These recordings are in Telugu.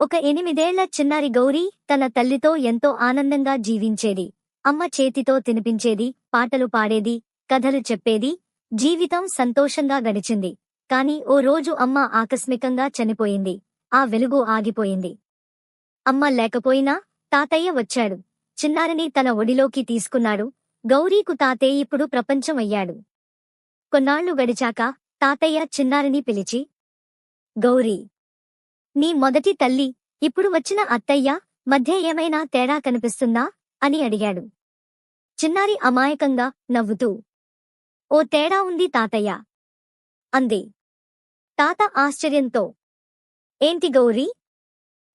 ఒక ఎనిమిదేళ్ళ చిన్నారి గౌరీ తన తల్లితో ఎంతో ఆనందంగా జీవించేది. అమ్మ చేతితో తినిపించేది పాటలు పాడేది కథలు చెప్పేది జీవితం సంతోషంగా గడిచింది. కాని ఓ రోజు అమ్మ ఆకస్మికంగా చనిపోయింది. ఆ వెలుగు ఆగిపోయింది. అమ్మ లేకపోయినా తాతయ్య వచ్చాడు. చిన్నారిని తన ఒడిలోకి తీసుకున్నాడు. గౌరీకు తాతయ్య ఇప్పుడు ప్రపంచం అయ్యాడు. కొన్నాళ్ళు గడిచాక తాతయ్య చిన్నారిని పిలిచి గౌరీ నీ మొదటి తల్లి ఇప్పుడు వచ్చిన అత్తయ్య మధ్య ఏమైనా తేడా కనిపిస్తుందా? అని అడిగాడు. చిన్నారి అమాయకంగా నవ్వుతూ. ఓ తేడా ఉంది తాతయ్య. అంది. తాత ఆశ్చర్యంతో. ఏంటి గౌరీ?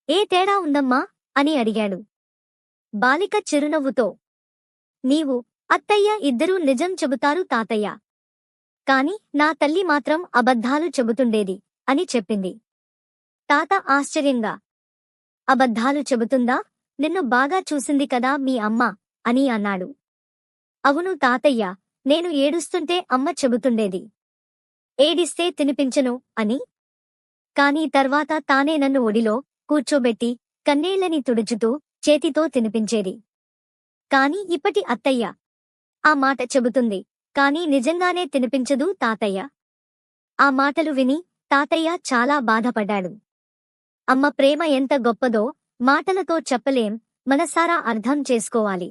ఏ తేడా ఉందమ్మా? అని అడిగాడు. బాలిక చిరునవ్వుతో. నీవు అత్తయ్య ఇద్దరూ నిజం చెబుతారు తాతయ్య. కాని నా తల్లి మాత్రం అబద్ధాలు చెబుతుండేది అని చెప్పింది. తాత ఆశ్చర్యంగా. అబద్ధాలు చెబుతుందా? నిన్ను బాగా చూసింది కదా మీ అమ్మ అని అన్నాడు. అవును తాతయ్య నేను ఏడుస్తుంటే అమ్మ చెబుతుండేది. ఏడిస్తే తినిపించను అని. కాని తర్వాత తానే నన్ను ఒడిలో కూర్చోబెట్టి కన్నేళ్ళని తుడుచుతూ చేతితో తినిపించేది. కాని ఇప్పటి అత్తయ్య ఆ మాట చెబుతుంది. కాని నిజంగానే తినిపించదు తాతయ్య. ఆ మాటలు విని తాతయ్య చాలా బాధపడ్డాడు. అమ్మ ప్రేమ ఎంత గొప్పదో మాటలతో చెప్పలేం మనసారా అర్థం చేసుకోవాలి.